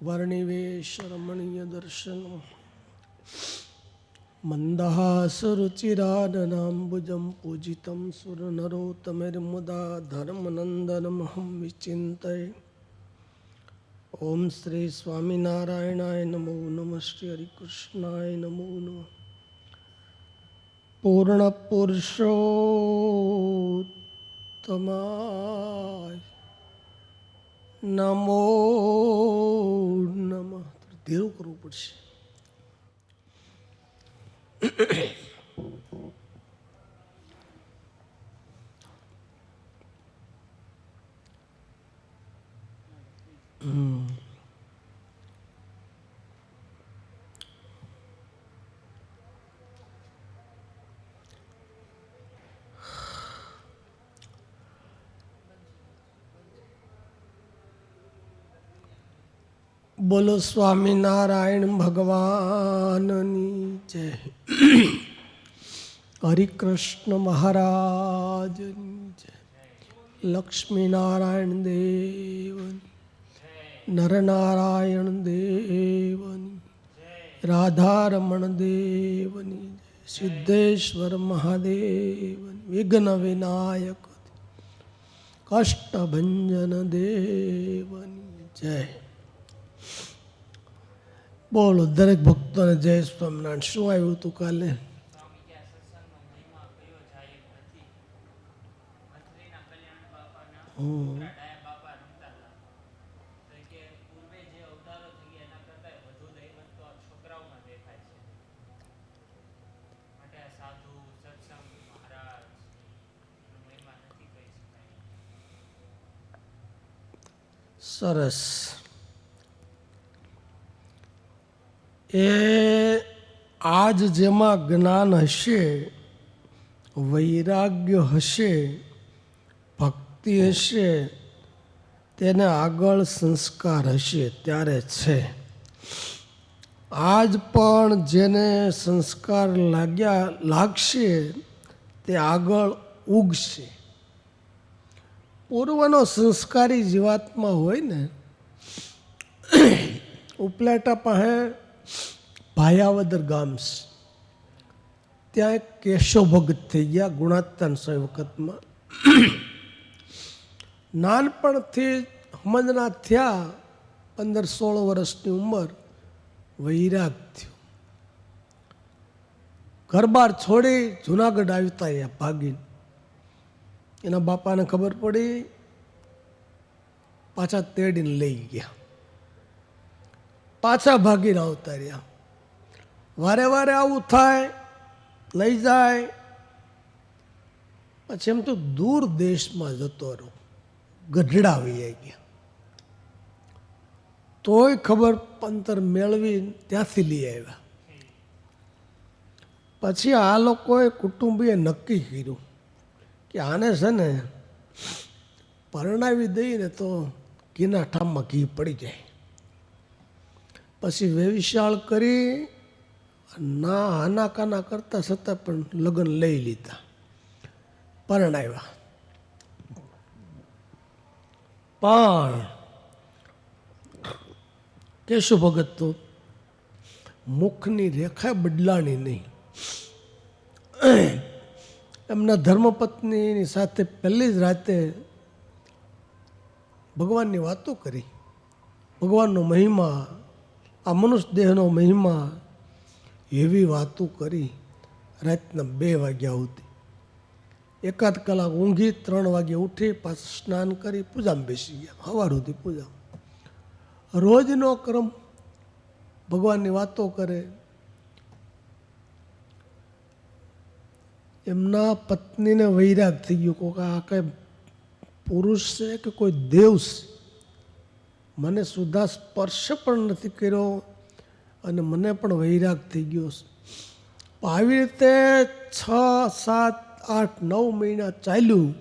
વર્ણિવેશ રમણીય દર્શન મંદહાસરુચિરાનનાંબુજં પૂજિતં સુરનરોતમિર્મુદા ધર્મનંદનમહં વિચિંતય ઓમ શ્રી સ્વામિનારાયણાય નમો નમઃ શ્રી હરિકૃષ્ણાય નમો નમઃ પૂર્ણ પુરુષો પુરુષોત્તમાય નમો નમ. ધીરું કરવું પડશે. બોલો સ્વામિનારાયણ ભગવાનની જય. હરિકૃષ્ણ મહારાજની જય. લક્ષ્મીનારાયણ દેવની. નરનારાયણ દેવની. રાધારમણ દેવની. સિદ્ધેશ્વર મહાદેવની. વિઘ્ન વિનાયક. કષ્ટભંજન દેવની. જય. બોલો દરેક ભક્તોને જય સ્વામિનારાયણ. શું આવ્યું હતું કાલે? સરસ. એ આજ જેમાં જ્ઞાન હશે, વૈરાગ્ય હશે, ભક્તિ હશે, તેને આગળ સંસ્કાર હશે, ત્યારે છે. આજ પણ જેને સંસ્કાર લાગ્યા, લાગશે, તે આગળ ઉગશે. પૂર્વનો સંસ્કારી જીવાત્મા હોય ને, ઉપલેટા પાસે ભાયાવદર ગામ છે ત્યાં એક કેશવ ભગત થઈ ગયા ગુણાત્તાન સ્વામી વખતમાં નાનપણથી સમજના થયા પંદર સોળ વર્ષની ઉંમર વૈરાગ થયો ઘર બાર છોડી જુનાગઢ આવતા રહ્યા ભાગીને એના બાપાને ખબર પડી પાછા તેડીને લઈ ગયા પાછા ભાગીને આવતા રહ્યા વારે વારે આવું થાય, લઈ જાય. પછી એમ તો દૂર દેશમાં જતો રહ્યો. ગઢડા આવી ગયા. તોય ખબર પંતર મેળવી ત્યાંથી લઈ આવ્યા. પછી આ લોકોએ કુટુંબીએ નક્કી કર્યું કે આને છે ને પરણાવી દઈને તો ઘીના ઠામમાં ઘી પડી જાય. પછી વેવિશાળ કરી ના હાના કાના કરતા છતાં પણ લગ્ન લઈ લીધા. પરણાવ્યા. પણ કેશુ ભગત તો મુખની રેખા બદલાણી નહીં. એમના ધર્મપત્નીની સાથે પહેલી જ રાતે ભગવાનની વાતો કરી. ભગવાનનો મહિમા આ મનુષ્ય દેહનો મહિમા એવી વાતો કરી રાતના બે વાગ્યા સુધી. એકાદ કલાક ઊંઘી ત્રણ વાગે ઉઠી પાછું સ્નાન કરી પૂજામાં બેસી ગયા. સવાર સુધી પૂજા રોજનો ક્રમ ભગવાનની વાતો કરે. એમના પત્નીને વૈરાગ થઈ ગયો કોક આ કંઈ પુરુષ છે કે કોઈ દેવ છે? મને સુધા સ્પર્શ પણ નથી કર્યો અને મને પણ વૈરાગ થઈ ગયો આવી રીતે છ, સાત, આઠ, નવ મહિના ચાલ્યું.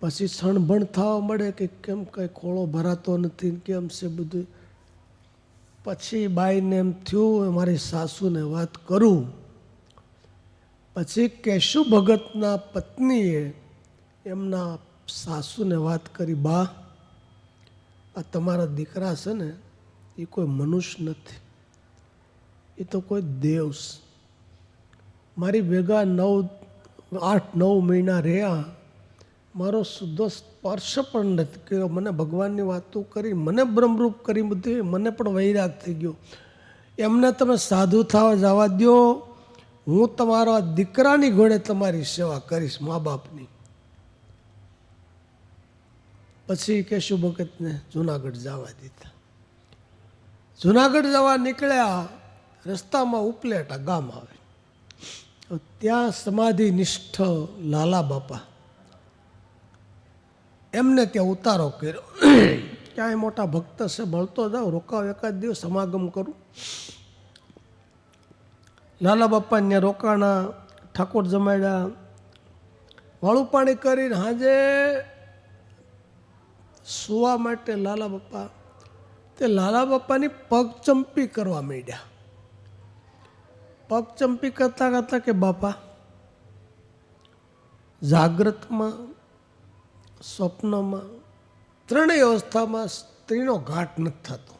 પછી સણભણ થવા મળે કે કેમ કંઈ ખોળો ભરાતો નથી, કેમ છે બધું. પછી બાઈને એમ થયું મારી સાસુને વાત કરું. પછી કેશુ ભગતના પત્નીએ એમના સાસુને વાત કરી, બા આ તમારા દીકરા છે ને, એ કોઈ મનુષ્ય નથી. એ તો કોઈ દેવ મારી ભેગા નવ, આઠ, નવ મહિના રહ્યા. મારો શુદ્ધો સ્પર્શ પણ નથી કર્યો. મને ભગવાનની વાતો કરી, મને બ્રહ્મરૂપ કરી બધી, મને પણ વૈરાગ થઈ ગયો. એમને તમે સાધુ થવા જવા દો હું તમારા દીકરાની ઘોડે તમારી સેવા કરીશ, મા બાપની. પછી કેશુ ભગતને જુનાગઢ જવા દીધા. જુનાગઢ જવા નીકળ્યા, રસ્તામાં ઉપલેટા ગામ આવે. ત્યાં સમાધિ નિષ્ઠ લાલા બાપા. એમને ત્યાં ઉતારો કર્યો. ક્યાંય મોટા ભક્ત છે મળતો જાઉં રોકાવ, એકાદ દિવસ સમાગમ કરું. લાલા બાપા ત્યાં રોકાણા, ઠાકોર જમાડ્યા. વાળું પાણી કરીને હાજે સુવા માટે લાલા બાપા, તે લાલા બાપાની પગચંપી કરવા માંડ્યા. પગચંપી કરતા કરતા કે, બાપા, જાગ્રતમાં, સ્વપ્નમાં, ત્રણેય અવસ્થામાં સ્ત્રીનો ઘાટ નથી થતો.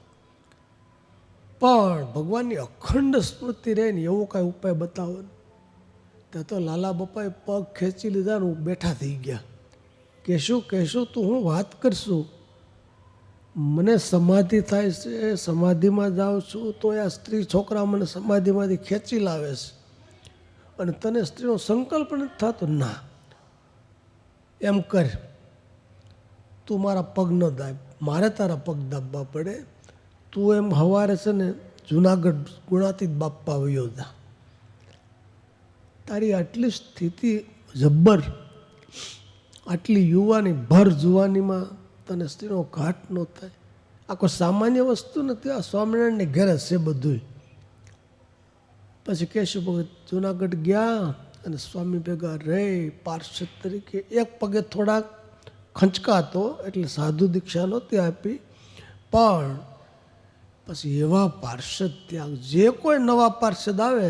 પણ ભગવાનની અખંડ સ્મૃતિ રહે ને એવો કાંઈ ઉપાય બતાવો ને. ત્યાં તો લાલા બાપાએ પગ ખેંચી લીધા ને બેઠા થઈ ગયા. કહેશું કહેશું તો હું વાત કરશું. મને સમાધિ થાય છે, સમાધિમાં જાઉં છું તો આ સ્ત્રી છોકરા મને સમાધિમાંથી ખેંચી લાવે છે. અને તને સ્ત્રીનો સંકલ્પ નથી થતો? ના. એમ કર. તું મારા પગ ન દાબ. મારે તારા પગ દાબવા પડે. તું એમ હવારે છે ને જુનાગઢ ગુણાતીત બાપા વયો જા. તારી આટલી સ્થિતિ જબ્બર. આટલી યુવાની ભર જુવાનીમાં તને સ્ત્રીનો ઘાટ ન થાય. આ કોઈ સામાન્ય વસ્તુ નથી આ સ્વામિનારાયણની ઘરે છે બધું પછી કેશુ ભગત જુનાગઢ ગયા અને સ્વામી ભેગા રે પાર્ષદ તરીકે. એક પગે થોડાક ખંચકાતો એટલે સાધુ દીક્ષા નહોતી આપી. પણ પછી એવા પાર્ષદ ત્યાં, જે કોઈ નવા પાર્ષદ આવે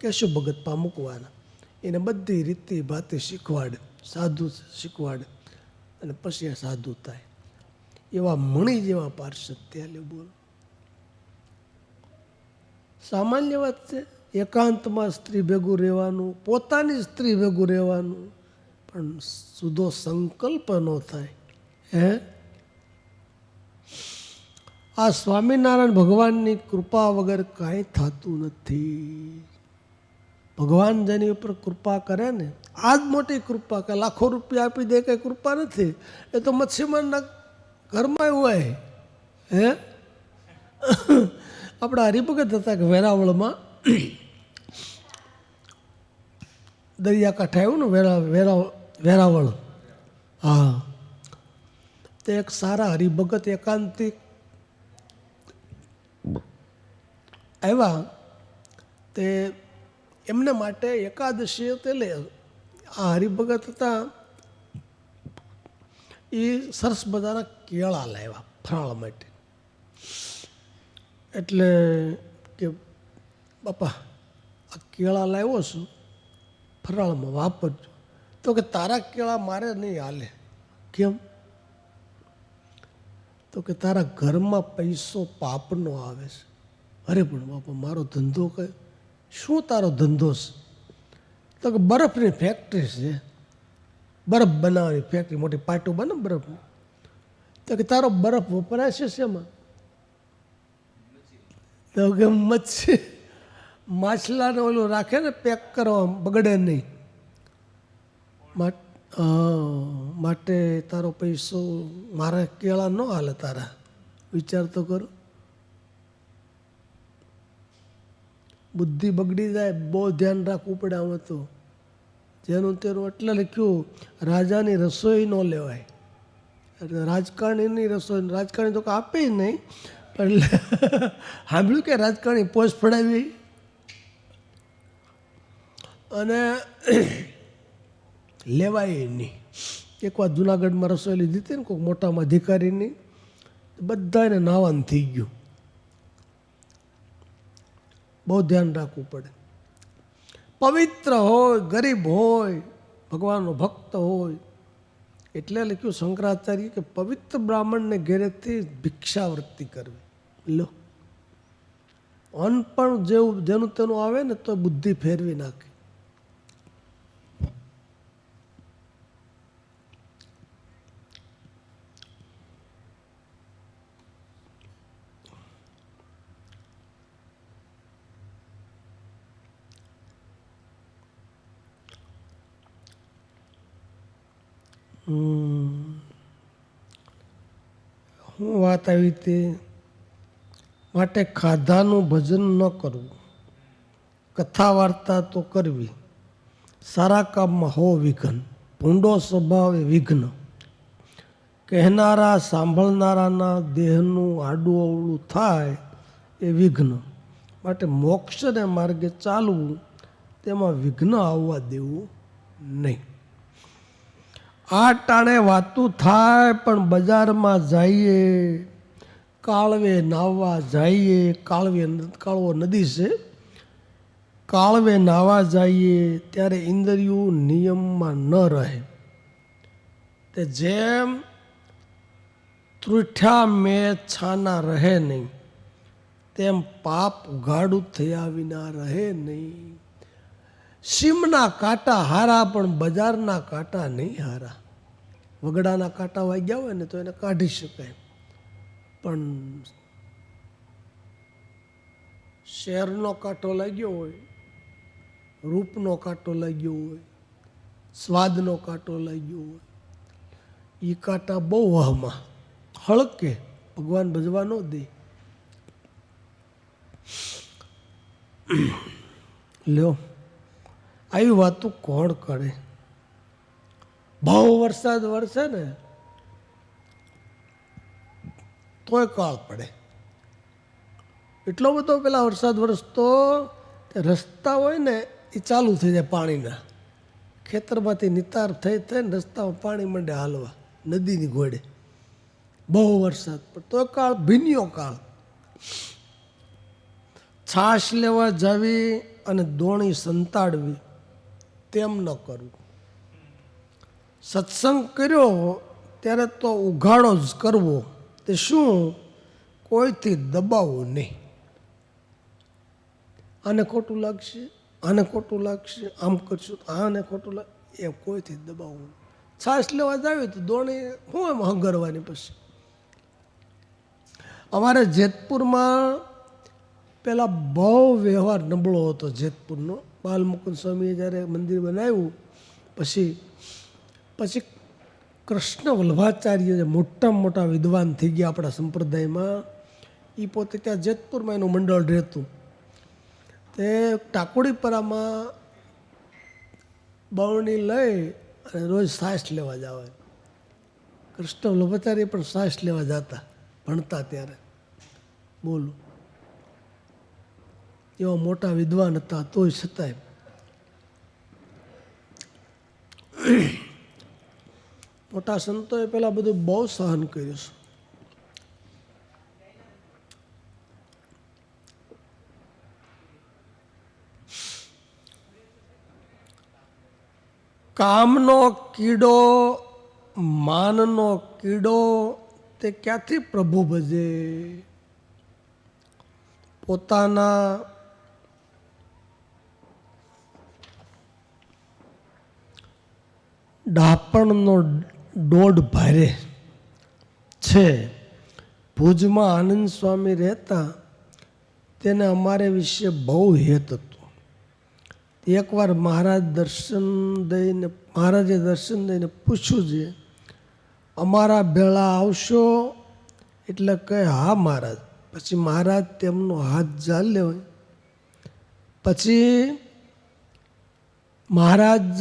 કેશુ ભગત પા મૂકવાના એને બધી રીતિ ભાતી શીખવાડે. સાધુ શીખવાડે. અને પછી આ સાધુ થાય. એવા મણી જેવા પાર્ષદ ત્યાં બોલ. સામાન્ય વાત છે, એકાંતમાં સ્ત્રી ભેગું રહેવાનું, પોતાની સ્ત્રી ભેગું રહેવાનું, પણ સુધો સંકલ્પ ન થાય. હે? આ સ્વામિનારાયણ ભગવાનની કૃપા વગર કાંઈ થતું નથી. ભગવાન જેની ઉપર કૃપા કરે ને આ જ મોટી કૃપા કે લાખો રૂપિયા આપી દે કંઈ કૃપા નથી, એ તો મચ્છીમારના ઘરમાં હોય. હે? આપણા હરિભગત હતા કે વેરાવળમાં, દરિયાકાંઠે આવ્યું ને વેરા વેરા, વેરાવળ. હા. તે એક સારા હરિભગત એકાંતિક આવ્યા. તે એમને માટે એકાદશી તે લે આ હરિભગત હતા. એ સરસ બધાના કેળા લાવ્યા ફરાળ માટે. એટલે કે બાપા, આ કેળા લાવ્યો છું, ફરાળમાં વાપરજો. તો કે તારા કેળા મારે નહીં હાલે. કેમ? તો કે તારા ઘરમાં પૈસો પાપનો આવે છે. અરે પણ બાપા, મારો ધંધો કઈ શું તારો ધંધો છે? તો કે બરફની ફેક્ટરી છે. બરફ બનાવવાની ફેક્ટરી મોટી પાટું બને બરફની. તો કે તારો બરફ વપરાય છે શેમાં? તો કે મચ્છી. માછલાને ઓલું રાખે ને પેક કરવા બગડે નહીં. માટ- તારો પૈસો મારા કેળા ન હાલે તારા. વિચાર તો કરો. બુદ્ધિ બગડી જાય, બહુ ધ્યાન રાખવું પડે આમાં તો. જેનું તેનું એટલે લખ્યું, રાજાની રસોઈ ન લેવાય. રાજકારણીની રસોઈ, રાજકારણી તો આપે જ નહીં, પણ એટલે સાંભળ્યું કે રાજકારણી પોસ્ટ ફડાવી? અને લેવાય નહીં. એકવાર જુનાગઢમાં રસોઈ લીધી હતી ને કોઈક મોટામાં અધિકારીની બધાને નાવાન થઈ ગયું. બહુ ધ્યાન રાખવું પડે. પવિત્ર હોય, ગરીબ હોય, ભગવાનનો ભક્ત હોય, એટલે લખ્યું શંકરાચાર્ય કે પવિત્ર બ્રાહ્મણને ઘેરેથી ભિક્ષાવૃત્તિ કરવી. લો. અનપણ જેવું, જેનું તેનું આવે ને તો બુદ્ધિ ફેરવી નાખે. હું વાત આવી તે માટે ખાધાનું ભજન ન કરવું કથા વાર્તા તો કરવી. સારા કામમાં હો વિઘ્ન. ભૂંડો સ્વભાવ એ વિઘ્ન. કહેનારા સાંભળનારાના દેહનું આડું અવળું થાય એ વિઘ્ન. માટે મોક્ષને માર્ગે ચાલવું, તેમાં વિઘ્ન આવવા દેવું નહીં. આ ટાણે વાતું થાય, પણ બજારમાં જઈએ, કાળવે નાહવા જઈએ. કાળવે કાળવો નદી છે. કાળવે નાહવા જઈએ, ત્યારે ઇન્દ્રિયો નિયમમાં ન રહે. તે જેમ ત્રુઠ્યા મેં છાના રહે નહીં, તેમ પાપ ઉઘાડું થયા વિના રહે નહીં. સીમના કાંટા હારા, પણ બજારના કાંટા નહીં હારા. વગડાના કાંટા વાગ્યા હોય ને તો એને કાઢી શકાય. પણ શેરનો કાંટો લાગ્યો હોય, રૂપનો કાંટો લાગ્યો હોય, સ્વાદનો કાંટો લાગ્યો હોય એ કાંટા બહુ વહમાં હળકે, ભગવાન ભજવા ન દે. લ્યો. આવી વાતો કોણ કરે? બહુ વરસાદ વરસે ને, તોય કાળ પડે. એટલો બધો પેલા વરસાદ વરસતો રસ્તા હોય ને, એ ચાલુ થઈ જાય પાણીના. ખેતરમાંથી નિતાર થઈ થઈને રસ્તામાં પાણી મંડે હાલવા, નદીની ઘોડે બહુ વરસાદ પણ તો કાળ ભીન્યો કાળ. છાશ લેવા જાવી અને દોણી સંતાડવી. તેમ ન કરવું સત્સંગ કર્યો ત્યારે તો ઉઘાડો જ કરવો, તે શું? કોઈથી દબાવવું નહીં. આને ખોટું લાગશે, આને ખોટું લાગશે, આમ કરશું આને ખોટું લાગ, એ કોઈથી દબાવવું. છાશ લેવા જાવી તો દોણી શું એમ હંગરવાની પછી? અમારે જેતપુરમાં પહેલાં બહુ વ્યવહાર નબળો હતો જેતપુરનો. બાલમુકુંદ સ્વામીએ જ્યારે મંદિર બનાવ્યું, પછી પછી કૃષ્ણ વલ્ભાચાર્ય જે મોટા મોટા વિદ્વાન થઈ ગયા આપણા સંપ્રદાયમાં એ પોતે ત્યાં જેતપુરમાં એનું મંડળ રહેતું. તે ટાકોડીપરામાં બવણી લઈ અને રોજ સાસ લેવા જાવે. કૃષ્ણ વલ્ભાચાર્ય પણ સાસ લેવા જતા, ભણતા ત્યારે. બોલું. એવા મોટા વિદ્વાન હતા, તોય છતાંય. મોટા સંતોએ પેલા બધું બહુ સહન કર્યું છે. કામનો કીડો, માનનો કીડો, તે ક્યાંથી પ્રભુ ભજે? પોતાના ડાપણનો દોઢ ભારે છે. ભુજમાં આનંદ સ્વામી રહેતા તેને અમારે વિશે બહુ હેત હતું. એકવાર મહારાજ દર્શન દઈને, મહારાજે દર્શન દઈને પૂછ્યું છે, અમારા ભેળા આવશો? એટલે કહે, હા મહારાજ. પછી મહારાજ તેમનો હાથ ઝાલ્યો પછી મહારાજ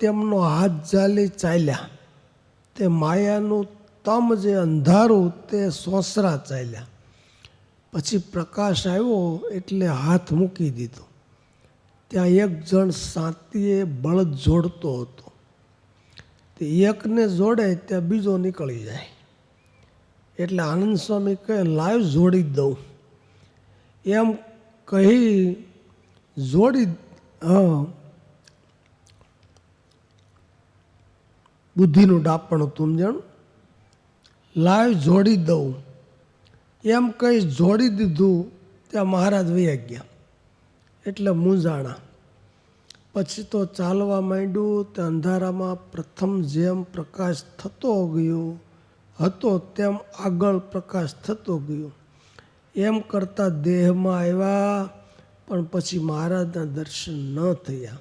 તેમનો હાથ જાલી ચાલ્યા. તે માયાનું તમ જે અંધારું તે સોસરા ચાલ્યા. પછી પ્રકાશ આવ્યો એટલે હાથ મૂકી દીધો. ત્યાં એક જણ સાતીએ બળદ જોડતો હતો. તે એકને જોડે ત્યાં બીજો નીકળી જાય. એટલે આનંદ સ્વામી કહે લાઈવ જોડી દઉં. એમ કહી જોડી, હા બુદ્ધિનું ડાપણ હતું જણ લાઈવ જોડી દઉં. એમ કંઈ જોડી દીધું, ત્યાં મહારાજ વૈયા ગયા. એટલે મૂંઝાણા. પછી તો ચાલવા માંડ્યું તે અંધારામાં પ્રથમ જેમ પ્રકાશ થતો ગયો, હતો તેમ આગળ પ્રકાશ થતો ગયો. એમ કરતાં દેહમાં આવ્યા, પણ પછી મહારાજના દર્શન ન થયા.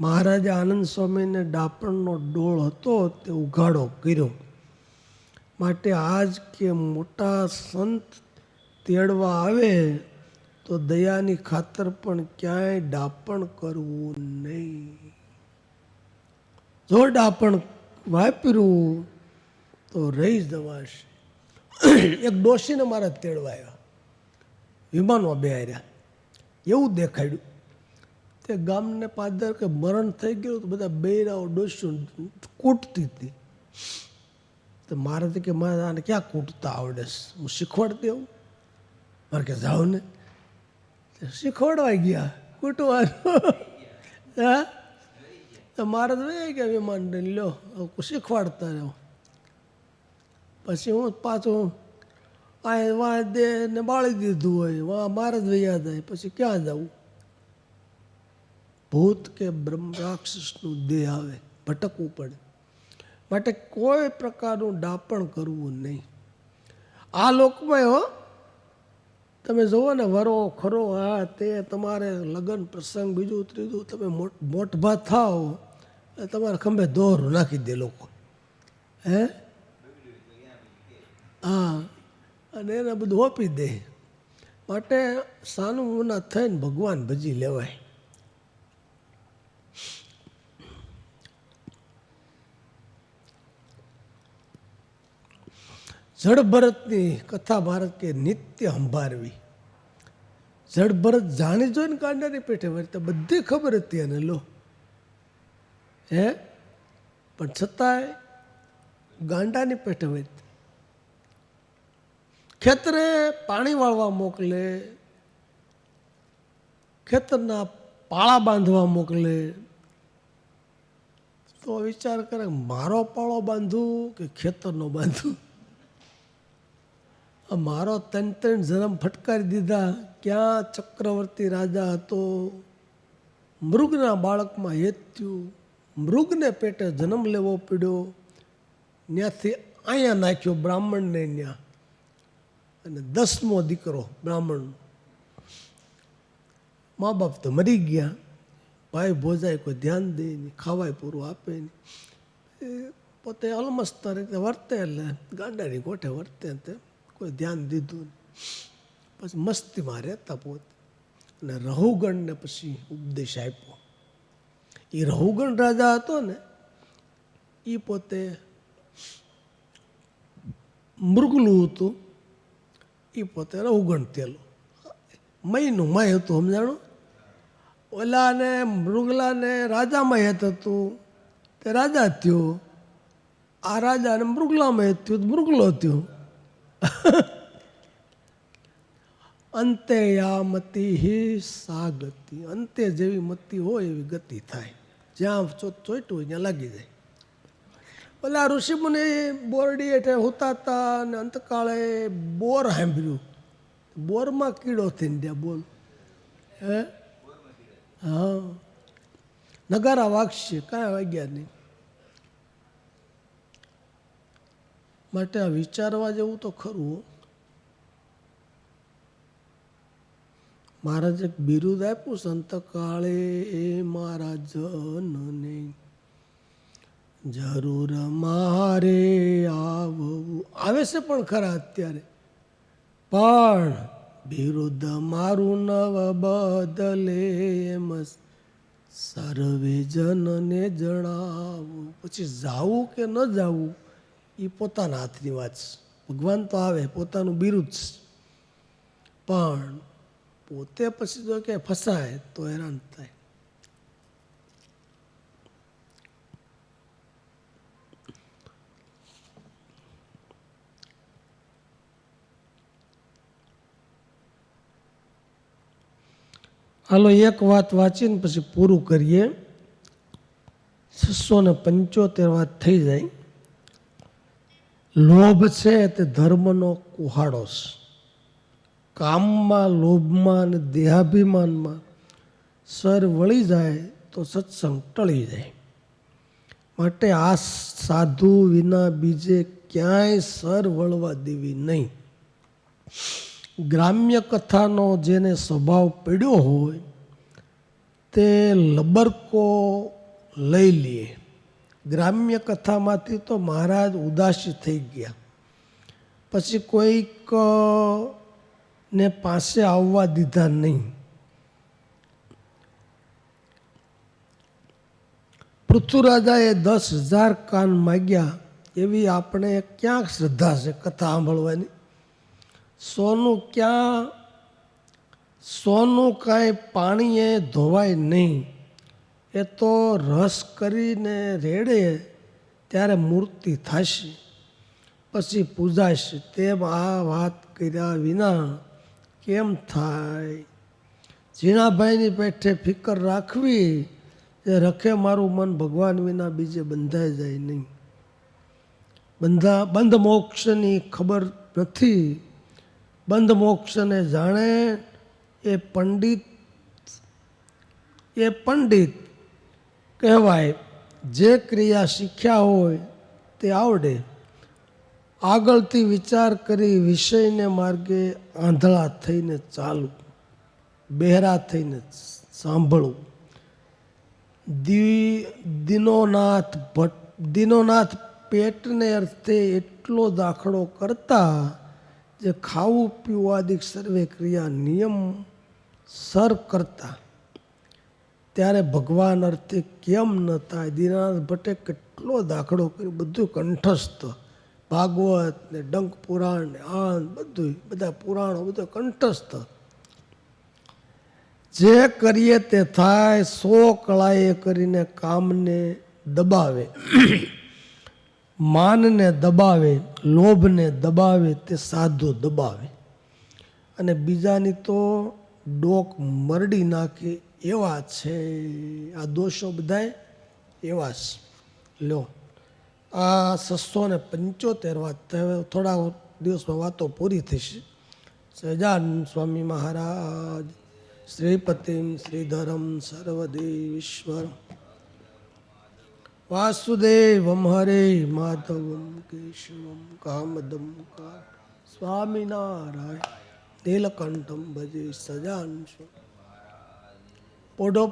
મહારાજે આનંદ સ્વામીને ડાપણનો ડોળ હતો તે ઉઘાડો કર્યો. માટે આજ કે મોટા સંત તેડવા આવે, તો દયાની ખાતર પણ ક્યાંય ડાપણ કરવું નહીં. જો ડાપણ વાપર્યું, તો રહી જવાશે. એક ડોશીને મારા તેડવા આવ્યા. વિમાનમાં બે આવ્યા એવું દેખાડ્યું. તે ગામને પાદર કે મરણ થઈ ગયું તો બધા બૈરાઓ ડોસ્યું કૂટતી હતી. તો મારે તો કે મારે આને ક્યાં કૂટતા આવડે હું શીખવાડતી આવું? મારે કે જાઓ ને. શીખવાડવા ગયા, કૂટવાનું. હા? તો મારે તો વહી ગયા વિમાન લ્યો શીખવાડતા રહ્યો પછી હું પાછું આ વાં દે ને બાળી દીધું હોય, વાં મારે જ વૈયા જાય, પછી ક્યાં જવું ભૂત કે બ્રહ્મ રાક્ષસનું દેહ આવે, ભટકવું પડે. માટે કોઈ પ્રકારનું ડાપણ કરવું નહીં. આ લોકમાં હો, તમે જુઓ ને વરો, ખરો, આ, તે, તમારે લગ્ન પ્રસંગ, બીજું, ત્રીજું, તમે મોટ મોટભા થાઓ, એટલે તમારે ખંભે દોર નાખી દે લોકો. હે? હા, અને એને બધું ઓપી દે. માટે સાનું મુના થઈને ભગવાન ભજી લેવાય. જડ ભરતની કથા ભારત કે નિત્ય સંભાળવી જડ ભરત જાણી જોઈને કાંડાની પેઠે વળતા બધી ખબર હતી એને, લો. હે? પણ છતાંય ગાંડાની પેઠે વળતી ખેતરે પાણી વાળવા મોકલે, ખેતરના પાળા બાંધવા મોકલે તો વિચાર કરે, મારો પાળો બાંધું કે ખેતરનો બાંધું? આ મારો ત્રણ ત્રણ જન્મ ફટકારી દીધા. ક્યાં ચક્રવર્તી રાજા હતો? મૃગના બાળકમાં હેત થયું. મૃગને પેટે જન્મ લેવો પડ્યો. ત્યાંથી અહીંયા નાખ્યો બ્રાહ્મણને ત્યાં અને દસમો દીકરો બ્રાહ્મણ મા બાપ તો મરી ગયા. ભાઈ ભોજાય કોઈ ધ્યાન દે નહીં, ખાવાય પૂરું આપે નહીં. એ પોતે અલમસ્ત રીતે વર્તે એટલે ગાંડાની ગોઠે વર્તે તે કોઈ ધ્યાન દીધું નહીં. પછી મસ્તીમાં રહેતા પોતે. અને રહુગણને પછી ઉપદેશ આપ્યો. એ રહુગણ રાજા હતો ને એ પોતે મૃગલું હતું. એ પોતે રહુગણ તેલું મયનું મય હતું, સમજાણું? ઓલાને, મૃગલાને રાજામાં હેત હતું. તે રાજા થયો. આ રાજાને મૃગલામાં હેત થયું મૃગલો થયો. અંતે યા મતિ હિ સા ગતિ અંતે જેવી મતિ હોય એવી ગતિ થાય. જ્યાં ચોઈટું હોય ત્યાં લાગી જાય. ઓલા ઋષિમુનિ બોરડી એટલે હોતા અને અંતકાળે બોર સાંભળ્યું. બોરમાં કીડો થઈને ગયા બોલ. હે? હા. નગારા વાગશે, કાંઈ વાગ્યા નહીં. માટે આ વિચારવા જેવું તો ખરું મહારાજ મહારાજે એક બિરુદ આપ્યું સંતકાળે એ મારા જનને. જરૂર મારે આવવું. આવે છે પણ ખરા અત્યારે. પણ બિરુદ મારું નવ બદલે એમ સર્વે જનને જણાવું. પછી જાવું કે ન જાવું એ પોતાના હાથની વાત છે. ભગવાન તો આવે, પોતાનું બિરુદ છે. પણ પોતે પછી જો કે ફસાય તો હેરાન થાય. હાલો, એક વાત વાંચીને પછી પૂરું કરીએ. છસો ને પંચોતેર વાત થઈ જાય. લોભ છે તે ધર્મનો કુહાડો છે. કામમાં, લોભમાં અને દેહાભિમાનમાં સર વળી જાય તો સત્સંગ ટળી જાય. માટે આ સાધુ વિના બીજે ક્યાંય સર વળવા દેવી નહીં. ગ્રામ્ય કથાનો જેને સ્વભાવ પડ્યો હોય, તે લબરકો લઈ લે. ગ્રામ્ય કથામાંથી તો મહારાજ ઉદાસી થઈ ગયા. પછી કોઈક ને પાસે આવવા દીધા નહીં. પૃથ્વીરાજાએ દસ હજાર કાન માગ્યા, એવી આપણે ક્યાંક શ્રદ્ધા છે કથા સાંભળવાની? સોનું ક્યાં? સોનું કાંઈ પાણીએ ધોવાય નહીં. એ તો રસ કરીને રેડે ત્યારે મૂર્તિ થશે. પછી પૂજાશે તેમ આ વાત કર્યા વિના કેમ થાય? ઝીણાભાઈની પેઠે ફિકર રાખવી એ રખે મારું મન ભગવાન વિના બીજે બંધાઈ જાય નહીં. બંધા, બંધ મોક્ષની ખબર નથી. બંધ મોક્ષને જાણે એ પંડિત એ પંડિત કહેવાય. જે ક્રિયા શીખ્યા હોય તે આવડે. આગળથી વિચાર કરી વિષયને માર્ગે આંધળા થઈને ચાલવું, બહેરા થઈને સાંભળવું. દી, દિનોનાથ ભટ્ટ, દિનોનાથ પેટને અર્થે એટલો દાખલો કરતા જે ખાવું પીવું આદિ સર્વે ક્રિયા નિયમ સર કરતા, ત્યારે ભગવાન અર્થે કેમ ન થાય? દીનાનાથ ભટ્ટે કેટલો દાખલો કર્યો? બધું કંઠસ્થ, ભાગવત ને ડંક પુરાણ ને આન બધું બધા પુરાણો બધું કંઠસ્થ. જે કરીએ તે થાય, સો કળાએ કરીને કામને દબાવે. માનને દબાવે, લોભને દબાવે તે સાધુ દબાવે. અને બીજાની તો ડોક મરડી નાખે એવા છે. આ દોષો બધાય એવા છે લો આ છસો ને પંચોતેર વાત. થોડા દિવસમાં વાતો પૂરી થશે. સજાન સ્વામી મહારાજ, શ્રીપતિમ શ્રીધરમ સર્વદેવીશ્વર વાસુદેવમ હરે માધવમ કેશવમ કામદમ સ્વામિનારાયણ નીલકંઠમ ભજે સજાન પોઢો